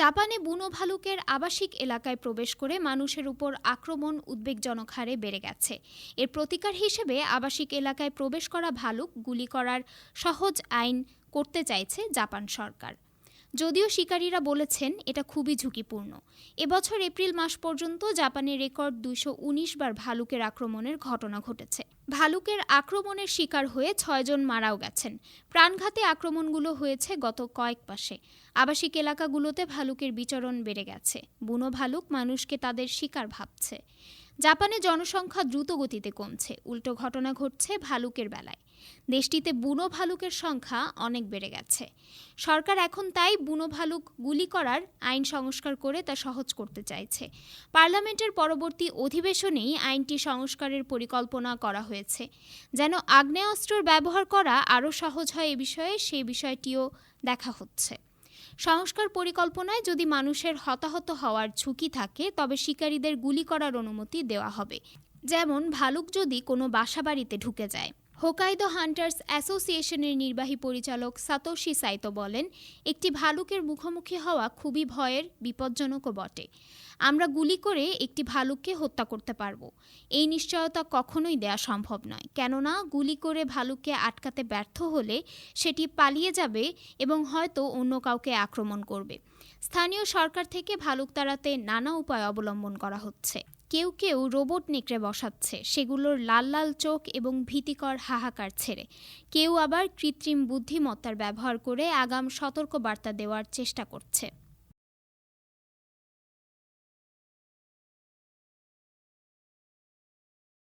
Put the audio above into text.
জাপানে বুনো ভালুকের আবাসিক এলাকায় প্রবেশ করে মানুষের উপর আক্রমণ উদ্বেগজনক হারে বেড়ে গেছে। এর প্রতিকার হিসেবে আবাসিক এলাকায় প্রবেশ করা ভালুক গুলি করার সহজ আইন করতে চাইছে জাপান সরকার। যদিও শিকারীরা বলেছেন এটা খুবই ঝুঁকিপূর্ণ। এবছর এপ্রিল মাস পর্যন্ত জাপানে রেকর্ড উনিশ বার ভালুকের আক্রমণের ঘটনা ঘটেছে। ভালুকের আক্রমণের শিকার হয়ে ছয়জন মারাও গেছেন। প্রাণঘাতী আক্রমণগুলো হয়েছে গত কয়েক মাসে। আবাসিক এলাকাগুলোতে ভালুকের বিচরণ বেড়ে গেছে। বুনো ভালুক মানুষকে তাদের শিকার ভাবছে। জাপানে জনসংখ্যা দ্রুত গতিতে কমছে। উল্টো ঘটনা ঘটছে ভালুকের বেলায়। দেশটিতে বুনো ভালুকের সংখ্যা অনেক বেড়ে গেছে। সরকার এখন তাই বুনো ভালুক গুলি করার আইন সংস্কার করে তা সহজ করতে চাইছে। পার্লামেন্টের পরবর্তী অধিবেশনেই আইনটি সংস্কারের পরিকল্পনা করা হয়েছে। যেন আগ্নেয়াস্ত্রের ব্যবহার করা আরও সহজ হয় এ বিষয়ে সেই বিষয়টিও দেখা হচ্ছে। সংস্কার পরিকল্পনায় যদি মানুষের হতাহত হওয়ার ঝুঁকি থাকে, তবে শিকারীদের গুলি করার অনুমতি দেওয়া হবে। যেমন, ভালুক যদি কোনো বাসাবাড়িতে ঢুকে যায়। হোকাইদো হান্টার্স অ্যাসোসিয়েশনের নির্বাহী পরিচালক সাতোশি সাইতো বলেন, একটি ভালুকের মুখোমুখি হওয়া খুবই ভয়ের, বিপজ্জনকও বটে। আমরা গুলি করে একটি ভালুককে হত্যা করতে পারব। এই নিশ্চয়তা কখনোই দেয়া সম্ভব নয়। কেননা, গুলি করে ভালুককে আটকাতে ব্যর্থ হলে সেটি পালিয়ে যাবে এবং হয়তো অন্য কাউকে আক্রমণ করবে। স্থানীয় সরকার থেকে ভালুক তাড়াতে নানা উপায় অবলম্বন করা হচ্ছে। কেউ কেউ রোবট নেকড়ে বসাচ্ছে, সেগুলোর লাল লাল চোখ এবং ভীতিকর হাহাকার ছেড়ে। কেউ আবার কৃত্রিম বুদ্ধিমত্তার ব্যবহার করে আগাম সতর্ক বার্তা দেওয়ার চেষ্টা করছে।